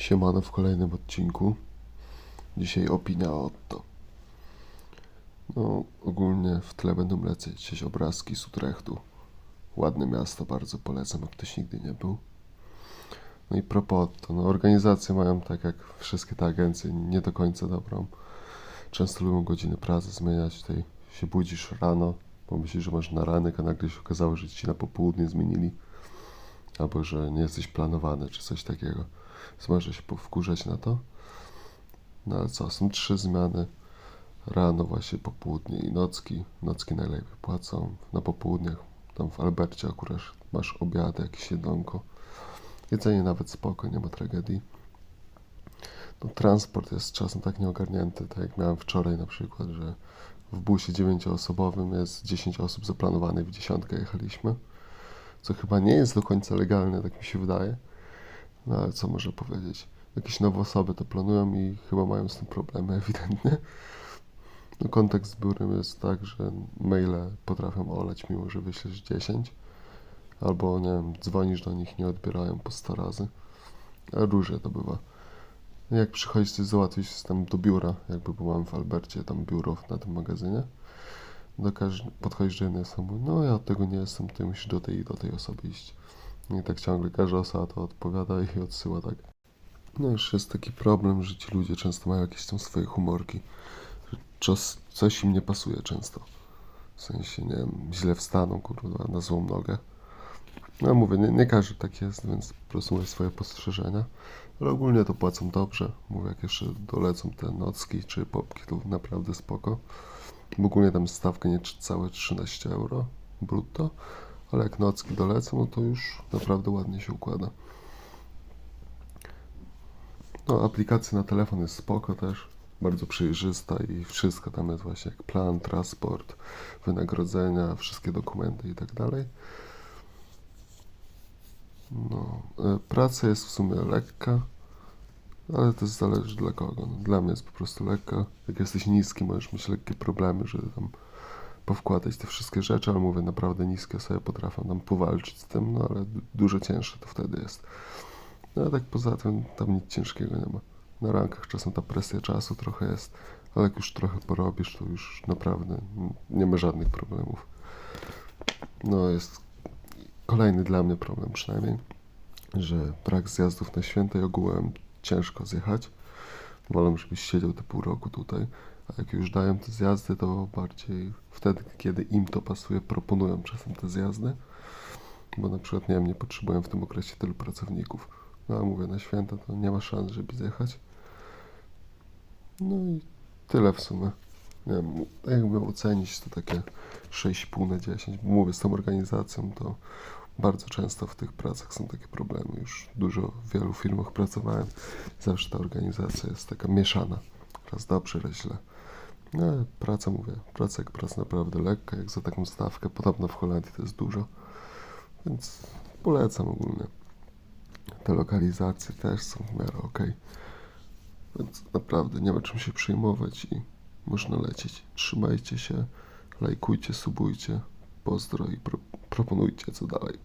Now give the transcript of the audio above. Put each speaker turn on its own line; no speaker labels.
Siemano w kolejnym odcinku. Dzisiaj opinia o Otto. No, ogólnie w tle będą lecieć gdzieś obrazki z Utrechtu. Ładne miasto, bardzo polecam, jak ktoś nigdy nie był. No i propos Otto, no organizacje mają tak jak wszystkie te agencje, nie do końca dobrą. Często lubią godziny pracy zmieniać, tutaj się budzisz rano, pomyślisz, że masz na ranek, a nagle się okazało, że ci na popołudnie zmienili. Albo, że nie jesteś planowany, czy coś takiego. Więc może się powkurzać na to. No ale co, są trzy zmiany. Rano właśnie, popołudnie i nocki. Nocki najlepiej płacą. Na popołudniach, tam w Albercie akurat masz obiady, jakieś jedzonko. Jedzenie nawet spoko, nie ma tragedii. No, transport jest czasem tak nieogarnięty, tak jak miałem wczoraj na przykład, że w busie dziewięcioosobowym jest 10 osób zaplanowanych, w dziesiątkę jechaliśmy. Co chyba nie jest do końca legalne, tak mi się wydaje. No ale co można powiedzieć? Jakieś nowe osoby to planują i chyba mają z tym problemy ewidentnie. No kontakt z biurem jest tak, że maile potrafią olać, mimo że wyślesz 10. Albo, nie wiem, dzwonisz do nich, nie odbierają po 100 razy. A różnie to bywa. Jak przychodzisz coś załatwić tam do biura, jakby byłem w Albercie, tam biuro na tym magazynie, do każdy, podchodzisz do jednej osoby, no ja od tego nie jestem, ty musisz do tej i do tej osoby iść. I tak ciągle każda osoba to odpowiada i odsyła tak. No już jest taki problem, że ci ludzie często mają jakieś tam swoje humorki. Czas, coś im nie pasuje często. W sensie, nie wiem, źle wstaną, kurwa, na złą nogę. No mówię, nie, nie każdy tak jest, więc po prostu mówię swoje spostrzeżenia. Ale ogólnie to płacą dobrze. Mówię, jak jeszcze dolecą te nocki czy popki, to naprawdę spoko. Ogólnie tam stawka nie całe 13 euro brutto, ale jak nocki dolecą, no to już naprawdę ładnie się układa. No, aplikacja na telefon jest spoko też, bardzo przejrzysta i wszystko tam jest właśnie jak plan, transport, wynagrodzenia, wszystkie dokumenty i tak dalej. No, e, praca jest w sumie lekka, ale to zależy dla kogo. No, dla mnie jest po prostu lekka. Jak jesteś niski, możesz mieć lekkie problemy, żeby tam powkładać te wszystkie rzeczy, ale mówię, naprawdę niskie sobie potrafią tam powalczyć z tym, no ale du- dużo cięższe to wtedy jest. No a tak poza tym tam nic ciężkiego nie ma. Na rankach czasem ta presja czasu trochę jest, ale jak już trochę porobisz, to już naprawdę nie ma żadnych problemów. No jest kolejny dla mnie problem przynajmniej, że brak zjazdów na święta i ogółem ciężko zjechać. Wolę, żebyś siedział te pół roku tutaj, a jak już dają te zjazdy, to bardziej wtedy, kiedy im to pasuje, proponują czasem te zjazdy. Bo na przykład, nie nie potrzebują w tym okresie tylu pracowników. No a mówię, na święta to nie ma szans, żeby zjechać. No i tyle w sumie. Nie wiem, ocenić to takie 6,5 na 10. Bo mówię, z tą organizacją to bardzo często w tych pracach są takie problemy. Już dużo w wielu firmach pracowałem. Zawsze ta organizacja jest taka mieszana. Raz dobrze, raz źle. No, praca, mówię, praca jak praca naprawdę lekka, jak za taką stawkę. Podobno w Holandii to jest dużo. Więc polecam ogólnie. Te lokalizacje też są w miarę ok. Więc naprawdę nie ma czym się przejmować i można lecieć. Trzymajcie się, lajkujcie, subujcie. Pozdro i pro- proponujcie co dalej.